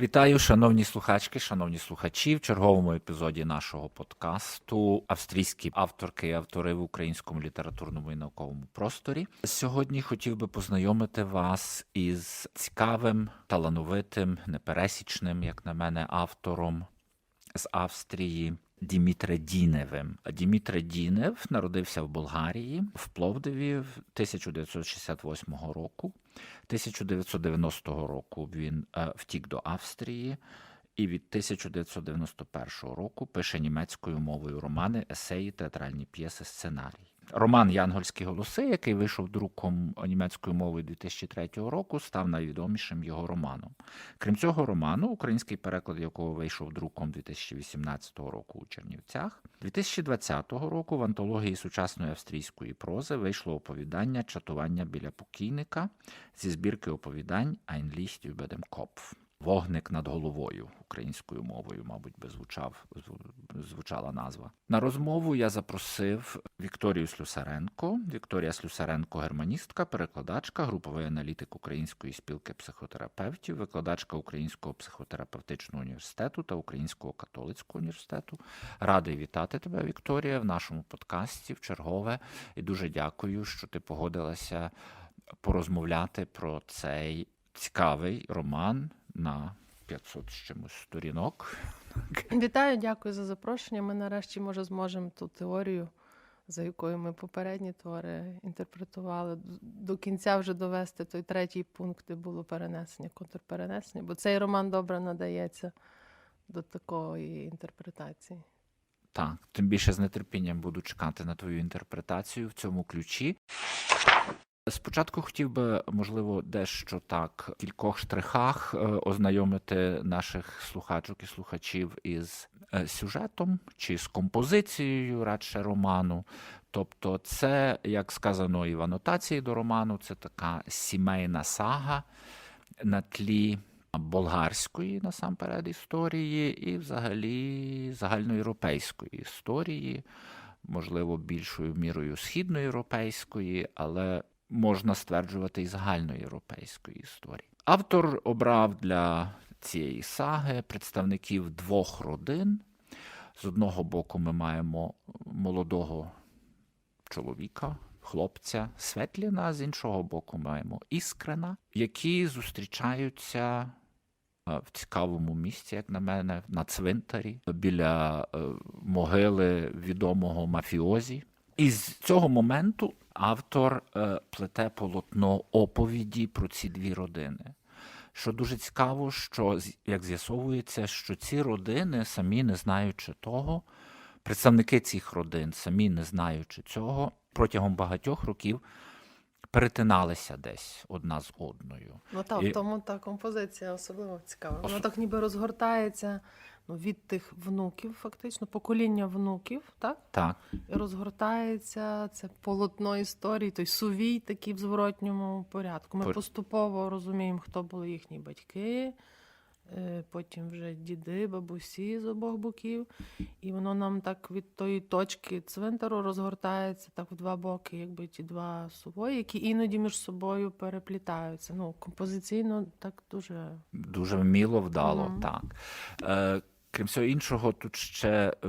Вітаю, шановні слухачки, шановні слухачі. В черговому епізоді нашого подкасту австрійські авторки і автори в українському літературному і науковому просторі. Сьогодні хотів би познайомити вас із цікавим, талановитим, непересічним, як на мене, автором з Австрії. Дімітре Діневим. Дімітре Дінев народився в Болгарії в Пловдиві 1968 року. 1990 року він е, втік до Австрії і від 1991 року пише німецькою мовою романи, есеї, театральні п'єси, сценарії. Роман Янгольські голоси, який вийшов друком німецькою мовою 2003 року, став найвідомішим його романом. Крім цього роману, український переклад якого вийшов друком 2018 року у Чернівцях, 2020 року в антології сучасної австрійської прози вийшло оповідання Чатування біля покійника зі збірки оповідань Ein Licht über dem Kopf. Вогник над головою українською мовою, мабуть, би звучав звучала назва. На розмову я запросив Вікторію Слюсаренко. Вікторія Слюсаренко, германістка, перекладачка, груповий аналітик Української спілки психотерапевтів, викладачка Українського психотерапевтичного університету та Українського католицького університету. Радий вітати тебе, Вікторія, в нашому подкасті в чергове. І дуже дякую, що ти погодилася порозмовляти про цей цікавий роман на 500 з чимось сторінок. Вітаю, дякую за запрошення. Ми нарешті може зможемо ту теорію, за якою ми попередні твори інтерпретували, до кінця вже довести той третій пункт, де було перенесення, контрперенесення, бо цей роман добре надається до такої інтерпретації. Так, тим більше з нетерпінням буду чекати на твою інтерпретацію в цьому ключі. Спочатку хотів би, можливо, дещо так в кількох штрихах е, ознайомити наших слухачок і слухачів із е, сюжетом чи з композицією радше роману. Тобто, це, як сказано і в анотації до роману, це така сімейна сага на тлі болгарської насамперед історії і взагалі загальноєвропейської історії, можливо, більшою мірою східноєвропейської, але можна стверджувати і загальноєвропейської історії. Автор обрав для цієї саги представників двох родин. З одного боку, ми маємо молодого чоловіка, хлопця Светліна, з іншого боку, маємо Іскрена, які зустрічаються в цікавому місці, як на мене, на цвинтарі біля могили відомого мафіозі. І з цього моменту автор е, плете полотно оповіді про ці дві родини. Що дуже цікаво, що як з'ясовується, що ці родини, самі не знаючи того, представники цих родин, самі не знаючи цього, протягом багатьох років перетиналися десь одна з одною. Ну так, І- тому та композиція особливо цікава. Вона так ніби розгортається ну, від тих внуків, фактично, покоління внуків, так? Так, І розгортається це полотно історії, той сувій такий в зворотньому порядку. Ми Пор- поступово розуміємо, хто були їхні батьки, е, потім вже діди, бабусі з обох боків. І воно нам так від тої точки цвинтару розгортається так в два боки, якби ті два сувої, які іноді між собою переплітаються. Ну, композиційно так дуже дуже вміло вдало, Мгм. так. Е, крім всього іншого, тут ще е,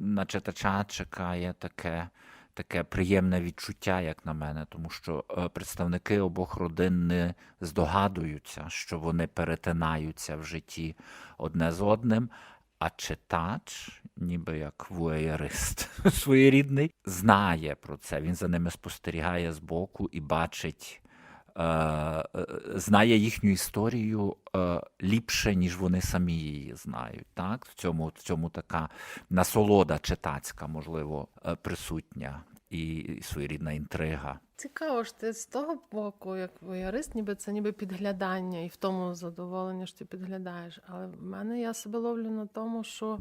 на читача чекає таке. Таке приємне відчуття, як на мене, тому що е, представники обох родин не здогадуються, що вони перетинаються в житті одне з одним, а читач, ніби як вуеєрист своєрідний, знає про це. Він за ними спостерігає збоку і бачить, знає їхню історію е, ліпше, ніж вони самі її знають. Так? В цьому, в цьому така насолода читацька, можливо, е, присутня. і, своєрідна інтрига. Цікаво ж ти з того боку, як воярист, ніби це ніби підглядання, і в тому задоволення, що ти підглядаєш. Але в мене я себе ловлю на тому, що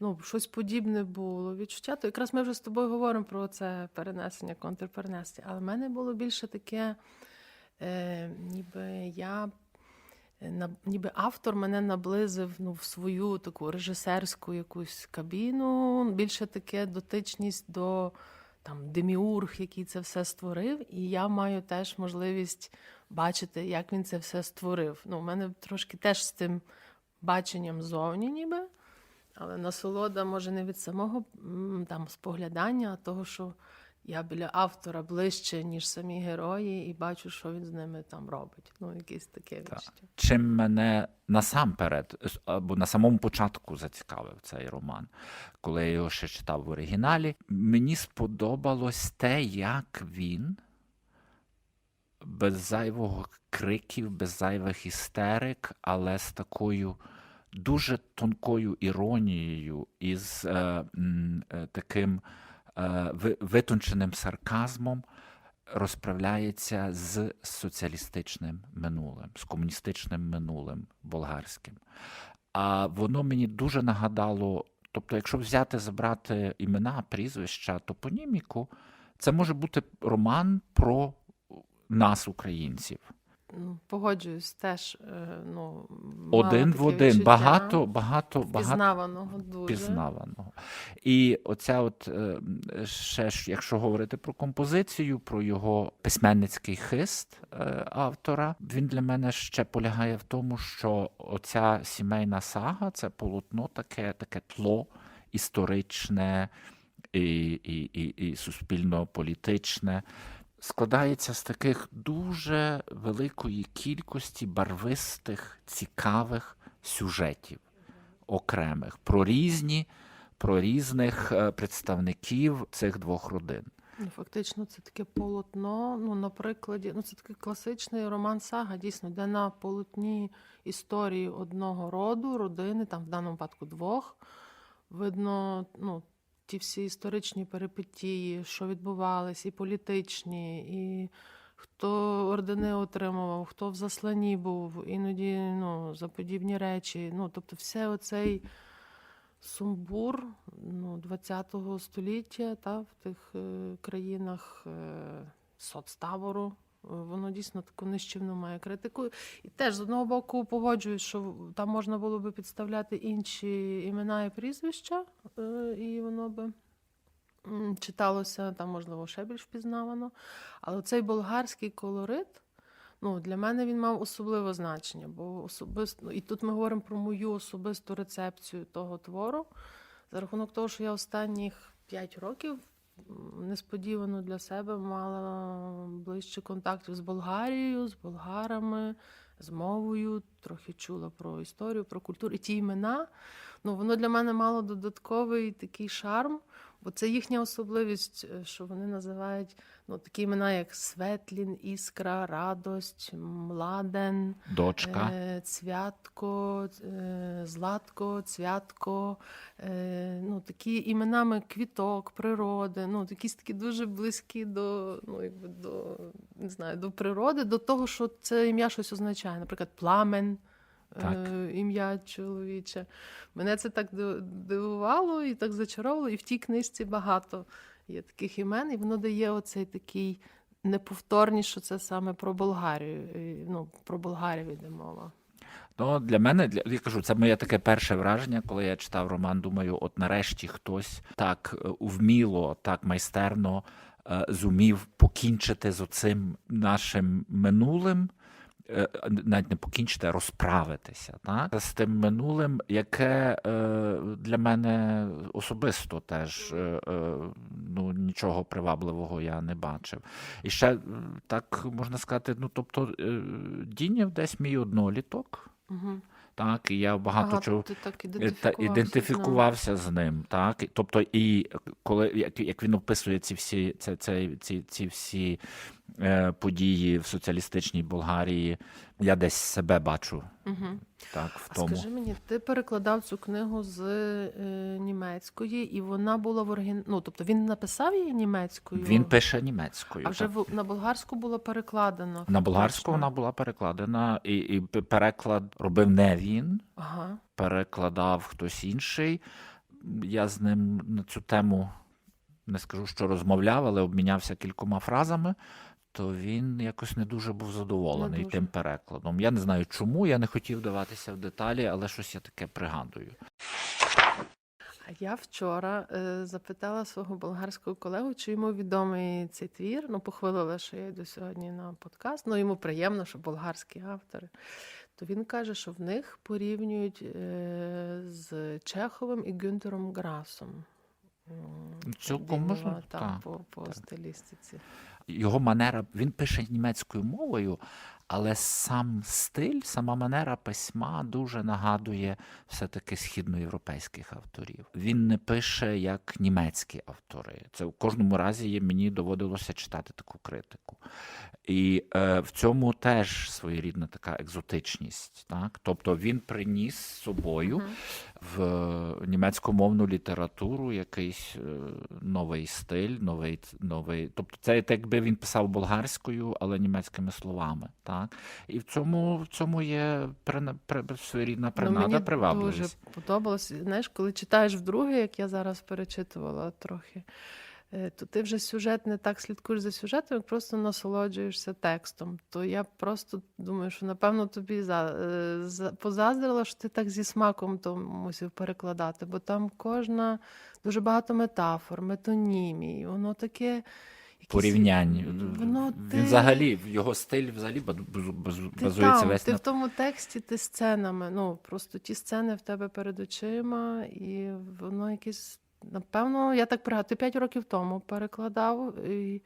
ну, щось подібне було відчуття. То якраз ми вже з тобою говоримо про це перенесення, контрперенесення. Але в мене було більше таке, е, ніби я. е, на- Ніби автор мене наблизив ну, в свою таку режисерську якусь кабіну, більше таке дотичність до там деміург, який це все створив, і я маю теж можливість бачити, як він це все створив. Ну, у мене трошки теж з тим баченням зовні, ніби, але насолода може не від самого там споглядання, а того, що я біля автора ближче, ніж самі герої, і бачу, що він з ними там робить. Ну, якесь таке Так. відчуття. Чим мене насамперед, або на самому початку зацікавив цей роман, коли я його ще читав в оригіналі, мені сподобалось те, як він без зайвого криків, без зайвих істерик, але з такою дуже тонкою іронією і з е, м, е, таким витонченим сарказмом розправляється з соціалістичним минулим, з комуністичним минулим болгарським. А воно мені дуже нагадало, тобто, якщо взяти, забрати імена, прізвища, топоніміку, це може бути роман про нас, українців. Ну, Погоджуюсь, теж е, ну, Один в один, відчуття багато, багато, багато впізнаваного дуже. пізнаваного. І оця, от е, ще ж, якщо говорити про композицію, про його письменницький хист е, автора, він для мене ще полягає в тому, що оця сімейна сага це полотно таке, таке тло історичне і, і, і, і суспільно-політичне. Складається з таких дуже великої кількості барвистих, цікавих сюжетів окремих про різні, про різних е, представників цих двох родин. Ну, фактично, це таке полотно. Ну, на ну це такий класичний роман сага, дійсно, де на полотні історії одного роду, родини, там в даному випадку двох. Видно, ну, ті всі історичні перипетії, що відбувалися, і політичні, і хто ордени отримував, хто в засланні був, іноді ну, за подібні речі. Ну, тобто, все оцей сумбур ну, 20-го століття та, в тих е, країнах е, соцтабору. Воно дійсно таку нищівну має критику. І теж з одного боку погоджуюсь, що там можна було би підставляти інші імена і прізвища, е, і воно би читалося там, можливо, ще більш впізнавано. Але цей болгарський колорит. Ну, для мене він мав особливе значення, бо особисто, і тут ми говоримо про мою особисту рецепцію того твору. За рахунок того, що я останніх 5 років несподівано для себе мала ближче контактів з Болгарією, з болгарами, з мовою, трохи чула про історію, про культуру. І ті імена, ну, воно для мене мало додатковий такий шарм, бо це їхня особливість, е, що вони називають ну, такі імена, як Светлін, Іскра, Радость, Младен. Дочка. Е, Цвятко, е, Златко, Цвятко, е, ну, такі іменами квіток, природи, ну, якісь такі дуже близькі до, ну, якби до, не знаю, до природи, до того, що це ім'я щось означає. Наприклад, пламен. Так. е, Ім'я чоловіче. Мене це так ди- дивувало і так зачаровувало, і в тій книжці багато є таких імен, і воно дає оцей такий неповторність, що це саме про Болгарію. і, Ну, про Болгарію йде мова. Ну, для мене, для, я кажу, це моє таке перше враження, коли я читав роман. Думаю, от нарешті хтось так е, вміло, так майстерно е, зумів покінчити з оцим нашим минулим. Е, Навіть не покінчити, а розправитися так? з тим минулим, яке е, для мене особисто теж е, ну, нічого привабливого я не бачив. І ще так можна сказати, ну тобто Дінєв десь мій одноліток. Угу. Так, і я багато Ага, чого так е, ідентифікувався. ідентифікувався з ним. Так, тобто, і коли як, як він описує ці всі, це, це, ці, ці всі події в соціалістичній Болгарії. Я десь себе бачу Угу. так в А тому. скажи мені, ти перекладав цю книгу з е, німецької, і вона була в оригін... Ну, тобто він написав її німецькою, Він пише німецькою. а вже в... на болгарську було перекладено. На болгарську вона була перекладена, і, і переклад робив не він, Ага. перекладав хтось інший. Я з ним на цю тему не скажу, що розмовляв, але обмінявся кількома фразами. То він якось не дуже був задоволений дуже. тим перекладом. Я не знаю чому, я не хотів даватися в деталі, але щось я таке пригадую. А я вчора е, запитала свого болгарського колегу, чи йому відомий цей твір. Ну, похвалила, що я йду сьогодні на подкаст. Ну, йому приємно, що болгарські автори. То він каже, що в них порівнюють е, з Чеховим і Гюнтером Грасом. Цілком Дімова, можливо, та, так, по, по так. стилістиці. Його манера, він пише німецькою мовою, але сам стиль, сама манера письма дуже нагадує все-таки східноєвропейських авторів. Він не пише як німецькі автори. Це в кожному разі мені доводилося читати таку критику. І е, в цьому теж своєрідна така екзотичність. Так? Тобто він приніс з собою в німецькомовну літературу якийсь е, новий стиль, новий, новий. Тобто, це так якби він писав болгарською, але німецькими словами. Так? І в цьому, в цьому є прина, при, своєрідна принада, ну, мені привабливість. дуже подобалось. Знаєш, коли читаєш вдруге, як я зараз перечитувала трохи, е, то ти вже сюжет не так слідкуєш за сюжетом, як просто насолоджуєшся текстом. То я просто думаю, що напевно тобі за, е, за- позаздрила, що ти так зі смаком то мусив перекладати, бо там кожна дуже багато метафор, метонімій, воно таке. якісь- Порівнянь. Воно він взагалі, його стиль взагалі баз- баз- баз- ти там, весь ти на в тому тексті, ти сценами. Ну просто ті сцени в тебе перед очима, і воно якесь. Напевно, я так пригадую, ти п'ять років тому перекладав. І...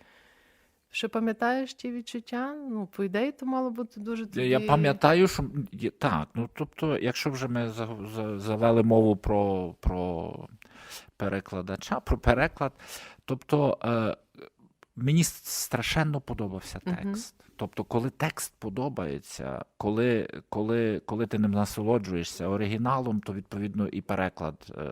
Ще пам'ятаєш ті відчуття? Ну, по ідеї, то мало бути дуже тобі... Я пам'ятаю, що так. Ну тобто, якщо вже ми за- за- завели мову про, про перекладача, про переклад, тобто е, мені страшенно подобався текст. Тобто, коли текст подобається, коли, коли, коли ти ним насолоджуєшся оригіналом, то відповідно і переклад е,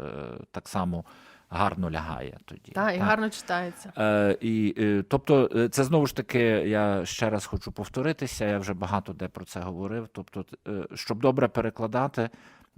так само гарно лягає тоді. Так, і Так. гарно читається. Е, і, е, тобто, е, це знову ж таки, я ще раз хочу повторитися, я вже багато де про це говорив. Тобто, е, щоб добре перекладати,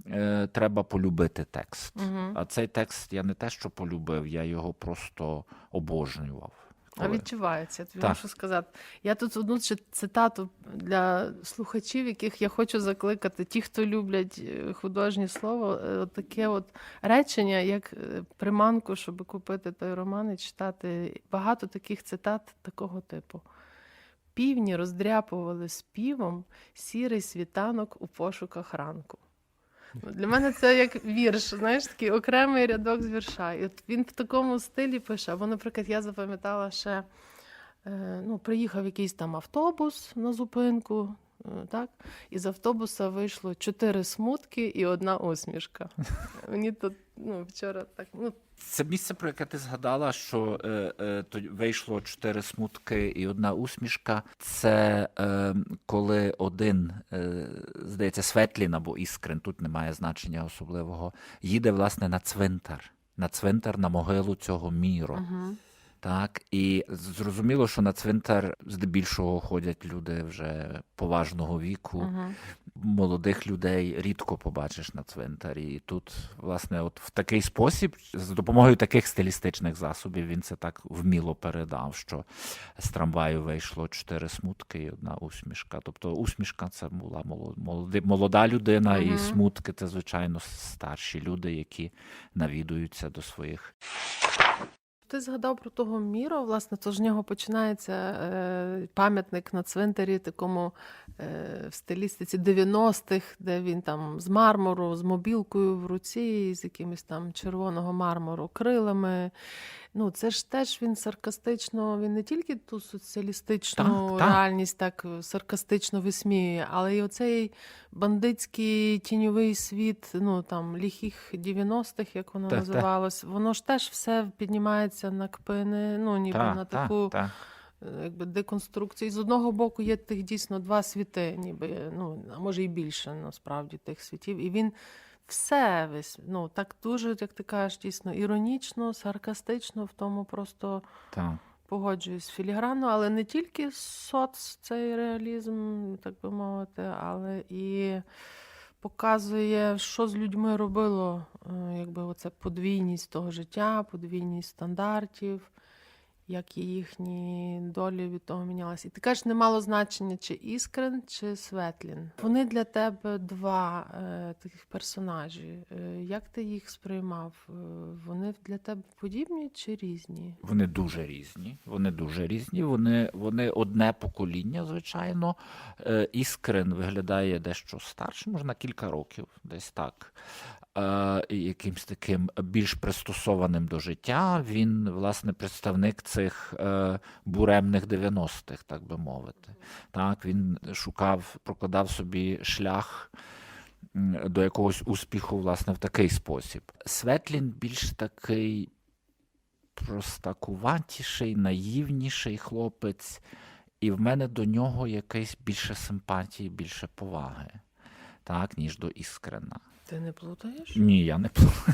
е, треба полюбити текст. Угу. А цей текст я не те, що полюбив, я його просто обожнював. А відчувається, тобі Так. можу сказати. Я тут одну цитату для слухачів, яких я хочу закликати. Ті, хто люблять е, художнє слово, е, таке от речення, як е, приманку, щоб купити той роман і читати. Багато таких цитат такого типу. Півні роздряпували співом сірий світанок у пошуках ранку. Для мене це як вірш, знаєш, такий окремий рядок з вірша. І от він в такому стилі пише. Або, наприклад, я запам'ятала ще, е, ну, приїхав якийсь там автобус на зупинку, так? І з автобуса вийшло чотири смутки і одна усмішка. Мені тут ну, вчора так. Ну, Це місце, про яке ти згадала, що е, е, вийшло чотири смутки і одна усмішка. Це е, коли один, е, здається, Светлін або Іскрин, тут немає значення особливого, їде власне на цвинтар. На цвинтар, на могилу цього міру. угу. Так, і зрозуміло, що на цвинтар здебільшого ходять люди вже поважного віку, Угу. молодих людей рідко побачиш на цвинтарі. І тут, власне, от в такий спосіб, за допомогою таких стилістичних засобів, він це так вміло передав, що з трамваю вийшло чотири смутки і одна усмішка. Тобто усмішка це була моло- молоди- молода людина, і смутки це, звичайно, старші люди, які навідуються до своїх Ти згадав про того Міро, власне, то з нього починається е, пам'ятник на цвинтарі, такому е, в стилістиці 90-х, де він там з мармуру, з мобілкою в руці, з якимись там червоного мармуру крилами. Ну, це ж теж він саркастично, він не тільки ту соціалістичну Так, так. реальність так е, саркастично висміює, але й оцей бандитський тіньовий світ, ну там ліхих 90-х, як воно Так, так. називалось, воно ж теж все піднімається на кпини, ну ніби на таку та. е, якби деконструкції. З одного боку є тих дійсно два світи, ніби ну, а може і більше насправді тих світів. І він все весь, ну так дуже, як ти кажеш, дійсно іронічно, саркастично, в тому просто Так. погоджуюсь філігранно, але не тільки соц цей реалізм, так би мовити, але і показує, що з людьми робило, е, якби оце подвійність того життя, подвійність стандартів, як їхні долі від того мінялися. І ти кажеш, не мало значення, чи Іскрен, чи Светлін. Вони для тебе два е, таких персонажі. Е, як ти їх сприймав? Е, вони для тебе подібні чи різні? Вони дуже різні. Вони дуже різні. Вони, вони одне покоління, звичайно. Е, Іскрен виглядає дещо старше, може на кілька років, десь так. Е, якимсь таким більш пристосованим до життя. Він, власне, представник цих е, буремних 90-х, так би мовити. Так, він шукав, прокладав собі шлях до якогось успіху, власне, в такий спосіб. Светлін більш такий простакуватіший, наївніший хлопець, і в мене до нього якесь більше симпатії, більше поваги, так, ніж до Іскрена. Ти не плутаєш? Ні, я не пл-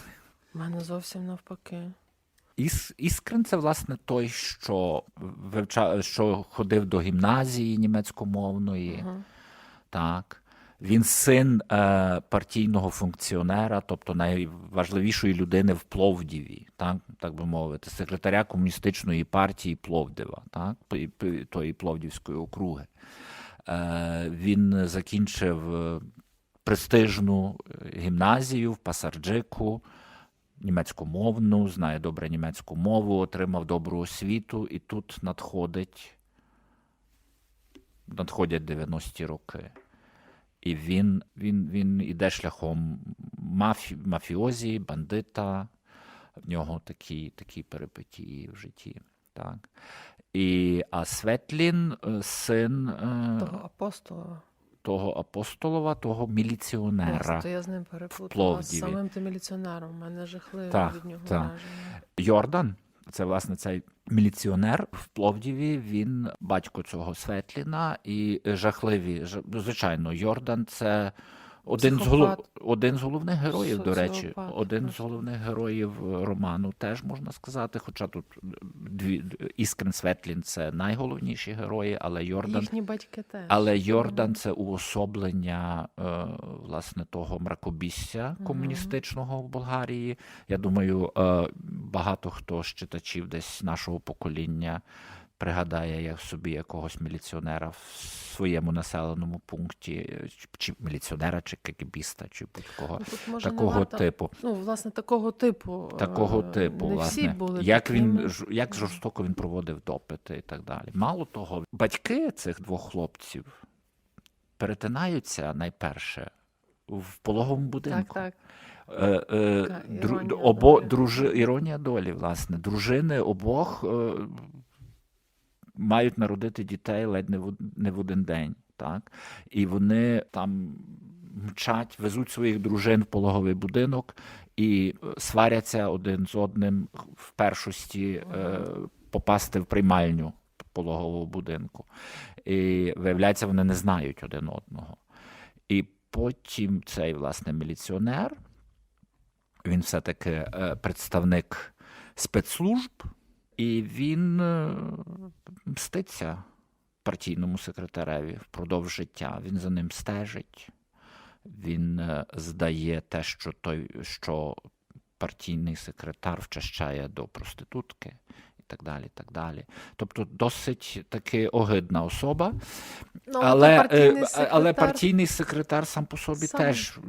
У мене зовсім навпаки. Іс, Іскрен це власне той, що вивчав, що ходив до гімназії німецькомовної. Ага. Так. Він син е, партійного функціонера, тобто найважливішої людини в Пловдіві, так, так би мовити, секретаря комуністичної партії Пловдива, так, тої Пловдівської округи. Е, він закінчив е, престижну е, гімназію в Пасарджику, німецькомовну, знає добре німецьку мову, отримав добру освіту, і тут надходить, надходять 90-ті роки. І він, він, він іде шляхом мафі, мафіозі, бандита. В нього такі, такі перипетії в житті. Так. І, а Светлін е, син е, Того апостола. Того апостолова, того міліціонера. То я з ним переплутала. З самим тим міліціонером. У мене жахливе Так, від нього так. враження. Йордан, це власне цей міліціонер в Пловдіві. Він батько цього Светліна і жахливі. Звичайно, Йордан це. Один з, голов... Один з головних героїв, до речі, Соціопат один з головних героїв е, роману теж можна сказати. Хоча тут дві Іскрен Светлін це найголовніші герої, але Йордан Їхні батьки теж. але Йордан це уособлення е, власне того мракобісся комуністичного в Болгарії. Я думаю, е, багато хто з читачів десь нашого покоління пригадає як собі якогось міліціонера в своєму населеному пункті, е, чи- міліціонера, чи кегебіста, чи будь-кого Ну, такого варто- типу. Ну, власне, такого типу. Такого е, типу, не власне, всі були як такими. він як жорстоко він проводив допити і так далі. Мало того, батьки цих двох хлопців перетинаються найперше в пологовому будинку. так. Е, е, Така дру- обо, долі. дружи, іронія долі, власне. Дружини обох е, мають народити дітей ледь не в, не в один день. Так? І вони там мчать, везуть своїх дружин в пологовий будинок і е, сваряться один з одним в першості е, попасти в приймальню пологового будинку. І виявляється, вони не знають один одного. І потім цей, власне, міліціонер, він все-таки е, представник спецслужб, і він е, мститься партійному секретареві впродовж життя. Він за ним стежить, він е, здає те, що той, що партійний секретар вчащає до проститутки. Так далі, так далі. Тобто досить таки огидна особа, Ну, але, партійний е, але секретар партійний секретар сам по собі сам теж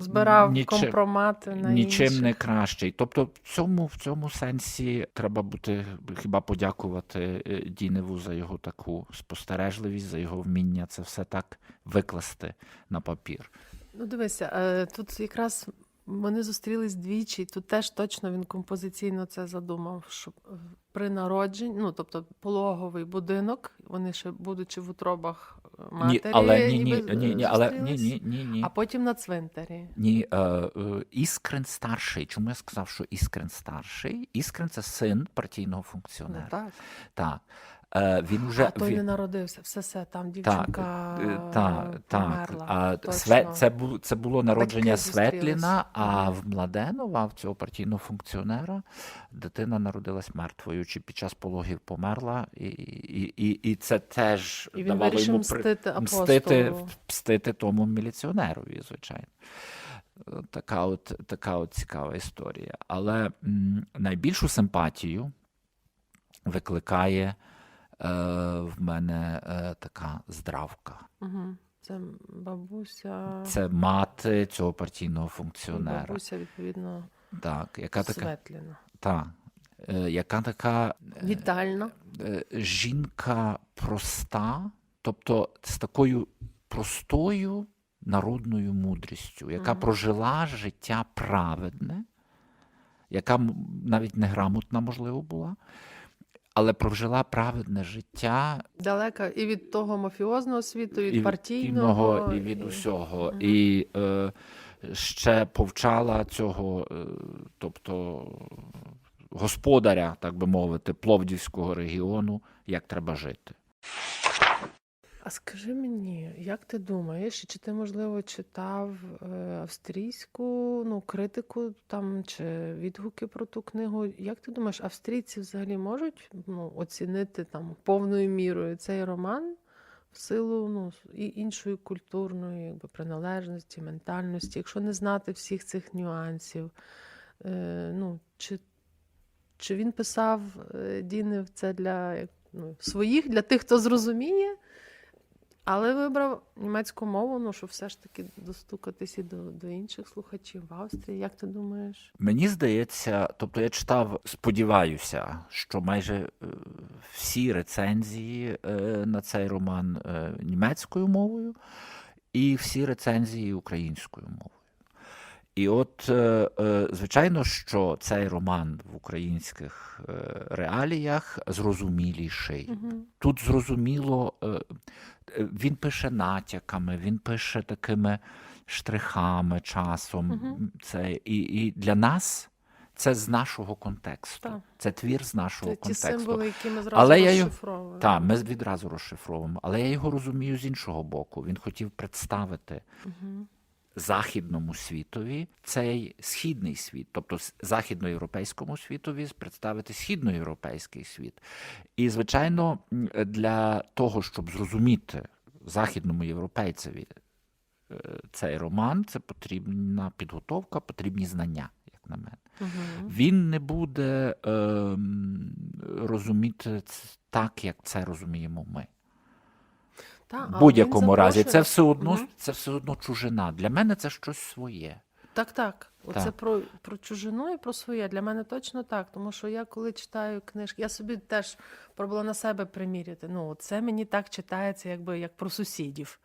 збирав нічим, компромати на нічим інших. не кращий. Тобто, в цьому, в цьому сенсі треба бути хіба подякувати е, Діневу за його таку спостережливість, за його вміння це все так викласти на папір. Ну, дивися, е, тут якраз вони зустрілись двічі, і тут теж точно він композиційно це задумав, що е, при народженні, ну тобто пологовий будинок, вони ще будучи в утробах е, матері, ні, але ні, ні, ні, ні, але ні, ні, ні, ні. а потім на цвинтарі. Ні, е, е, Іскрен старший. Чому я сказав, що Іскрен старший? Іскрен це син партійного Ну, функціонера. так. Так. Е, Він уже а той він... не народився. Все, все, там дівчинка е, так, так. померла. А точно. Све... це, було, це було народження зустрілись. Светліна, а в Младенова, в цього партійного функціонера, дитина народилась мертвою, чи під час пологів померла, і, і, і, і це теж І він давало вирішив йому мстити мстити, апостолу. мстити тому міліціонерові, звичайно. Е, Така от, така от цікава історія. Але м, найбільшу симпатію викликає в мене е, така здравка. Угу. Це бабуся. Це мати цього партійного функціонера. бабуся, відповідно, Так, яка така, Светліна. та, е, яка така е, Вітальна. е, жінка проста, тобто з такою простою народною мудрістю, яка Мгм. прожила життя праведне, яка навіть неграмотна, можливо, була, але прожила праведне життя Далека і від того мафіозного світу, від і партійного. і від і- усього. Мгм. І е, ще повчала цього, е, тобто господаря, так би мовити, Пловдівського регіону, як треба жити. А скажи мені, як ти думаєш, чи ти, можливо, читав е, австрійську ну, критику там чи відгуки про ту книгу? Як ти думаєш, австрійці взагалі можуть ну, оцінити там повною мірою цей роман в силу ну, і іншої культурної якби, приналежності, ментальності, якщо не знати всіх цих нюансів? Е, ну, чи, чи він писав е, Дінев це для ну, своїх, для тих, хто зрозуміє? Але вибрав німецьку мову, ну щоб все ж таки достукатися до, до інших слухачів в Австрії. Як ти думаєш? Мені здається, тобто я читав, сподіваюся, що майже е, всі рецензії е, на цей роман е, німецькою мовою, і всі рецензії українською мовою. І от, е, е, звичайно, що цей роман в українських е, реаліях зрозуміліший. Угу. Тут зрозуміло, він пише натяками, він пише такими штрихами часом. Мгм. Це, і, і для нас це з нашого контексту. Так. Це твір з нашого Це ті символи, які ми зразу Але я його- Так, ми відразу розшифровуємо. Але я його розумію з іншого боку. Він хотів представити Угу. Західному світові цей східний світ, тобто західноєвропейському світові представити східноєвропейський світ. І, звичайно, для того, щоб зрозуміти західному європейцеві е, цей роман, це потрібна підготовка, потрібні знання, як на мене. Угу. Він не буде ем, розуміти так, як це розуміємо ми. В будь-якому разі, це все одно Мгм. це все одно чужина. Для мене це щось своє. Так, так. Оце Так. про, про чужину і про своє. Для мене точно так. Тому що я коли читаю книжки, я собі теж пробувала на себе приміряти. Ну, це мені так читається, якби як про сусідів.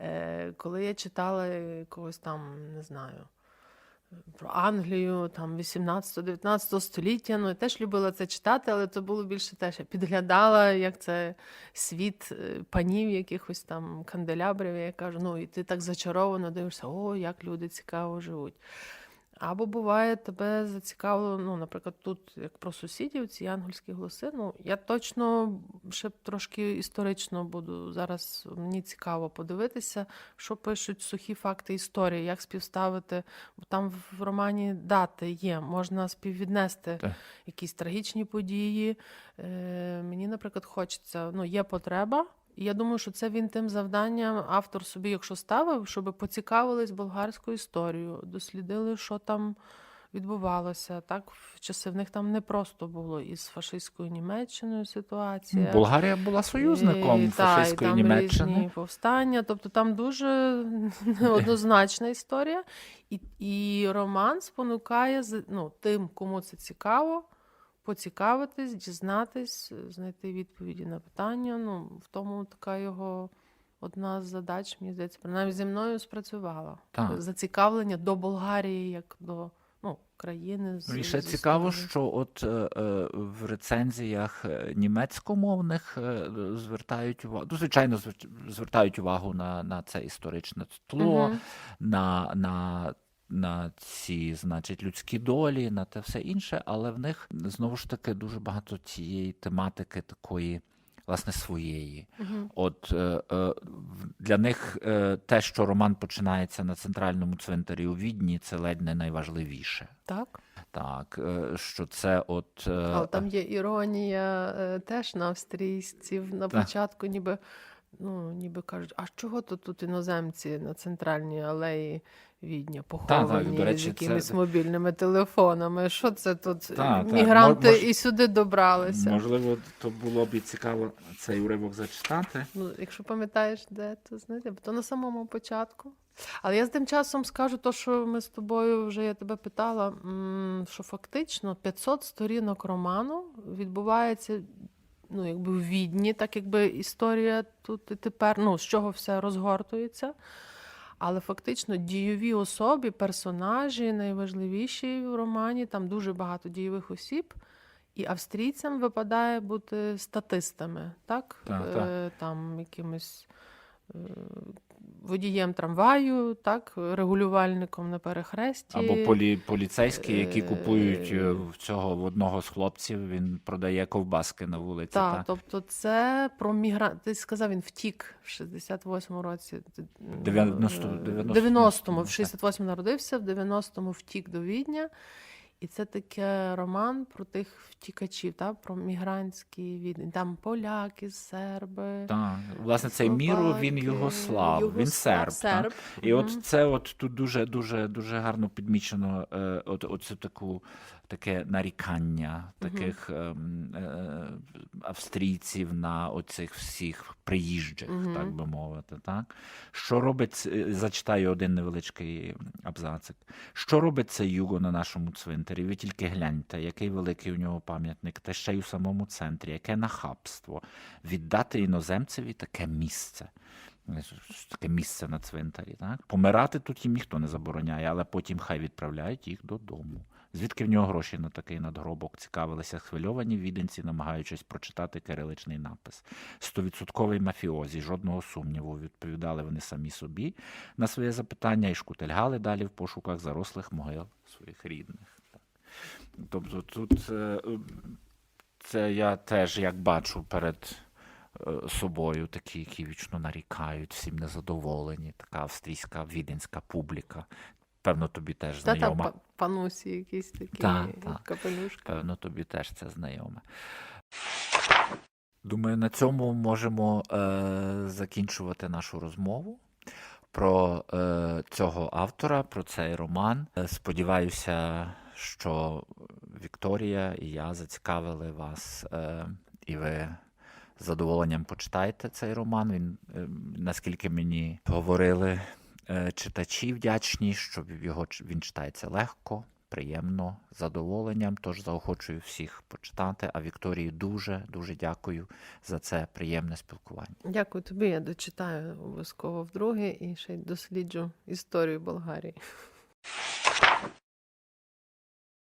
Е, коли я читала якогось там, не знаю. Про Англію там 18-19 століття. Ну, я теж любила це читати, але це було більше теж. Я підглядала, як це світ е, панів, якихось там канделябрів. Я кажу, ну і ти так зачаровано дивишся, о, як люди цікаво живуть. Або буває, тебе зацікавило, ну, наприклад, тут, як про сусідів, ці ангельські голоси. Ну, я точно ще трошки історично буду. Зараз мені цікаво подивитися, що пишуть сухі факти історії, як співставити. Бо там в романі дати є, можна співвіднести Так. якісь трагічні події. Е, мені, наприклад, хочеться, ну, є потреба. І я думаю, що це він тим завданням автор собі, якщо ставив, щоб поцікавились болгарською історією, дослідили, що там відбувалося. Так, в часи в них там не просто було із фашистською Німеччиною ситуація. Болгарія була союзником І, та, і там Німеччини. Різні повстання. Тобто там дуже неоднозначна історія. І, і роман спонукає ну, тим, кому це цікаво, поцікавитись, дізнатись, знайти відповіді на питання. Ну, в тому така його одна з задач, мені здається, принаймні зі мною спрацювала. Так. Зацікавлення до Болгарії як до ну, країни. З, Ну, і ще з цікаво, що от е, е, в рецензіях е, німецькомовних е, звертають увагу, ну, звичайно, звер- звертають увагу на, на це історичне тло, Мгм. на, на, на ці, значить, людські долі, на те все інше, але в них знову ж таки дуже багато цієї тематики такої власне своєї. Мгм. От е, е, для них е, те, що роман починається на центральному цвинтарі у Відні, це ледь не найважливіше. Так. Так, е, що це от. е, Але там є іронія е, теж на австрійців на початку, ніби. Ну, ніби кажуть, а чого тут, тут іноземці на центральній алеї Відня поховані до речі, з це- якимись мобільними телефонами? Що це тут? Та, та, Мігранти мож- і сюди добралися. Можливо, то було б і цікаво цей уривок зачитати. Ну, якщо пам'ятаєш, де то знаєте, бо то на самому початку. Але я з тим часом скажу, то, що ми з тобою вже я тебе питала, що фактично 500 сторінок роману відбувається ну, якби в відні, так якби історія тут і тепер, ну, з чого все розгортується. Але фактично дійові особи, персонажі найважливіші в романі, там дуже багато дійових осіб. І австрійцям випадає бути статистами, так? Так, Е, Там якимось водієм трамваю, так, регулювальником на перехресті. Або полі, поліцейські, які Е, купують е, в цього в одного з хлопців, він продає ковбаски на вулиці. Так, та. тобто це про мігрант. Ти сказав, він втік в 68-му році. Т- Дев'яносто- е, дев'яносто- 90-му, в так. 68-му народився, в 90-му втік до Відня. І це таке роман про тих втікачів, так? про мігрантський Відень. Там поляки, серби. Так, власне, цей міру він словаки, югослав, він югослав- серб. та. серб. І Мгм. от це от тут дуже дуже дуже гарно підмічено е, от, оцю таку таке нарікання таких ем, е, австрійців на оцих всіх приїжджих, Мгм. так би мовити. Так? Що робить, е, зачитаю один невеличкий абзацик. Що робить це юго на нашому цвинтарі? Ви тільки гляньте, який великий у нього пам'ятник, та ще й у самому центрі, яке нахабство віддати іноземцеві таке місце. Таке місце на цвинтарі. Так? Помирати тут їм ніхто не забороняє, але потім хай відправляють їх додому. Звідки в нього гроші на такий надгробок? Цікавилися схвильовані віденці, намагаючись прочитати кириличний напис. Стовідсотковий мафіозі, жодного сумніву, відповідали вони самі собі на своє запитання і шкутильгали далі в пошуках зарослих могил своїх рідних. Тобто тут е, це я теж як бачу перед е, собою такі, які вічно нарікають, всім незадоволені, така австрійська віденська публіка. Певно, тобі теж Та там знайома. панусі якісь такі Та, та. капелюшки. Певно, тобі теж це знайоме. Думаю, на цьому можемо е, закінчувати нашу розмову про е, цього автора, про цей роман. Е, Сподіваюся, що Вікторія і я зацікавили вас, е, і ви з задоволенням почитаєте цей роман. Він, е, наскільки мені говорили е, читачі, вдячні, що його він читається легко, приємно, з задоволенням. Тож заохочую всіх почитати. А Вікторії дуже дуже дякую за це приємне спілкування. Дякую тобі. Я дочитаю обов'язково вдруге і ще й досліджу історію Болгарії.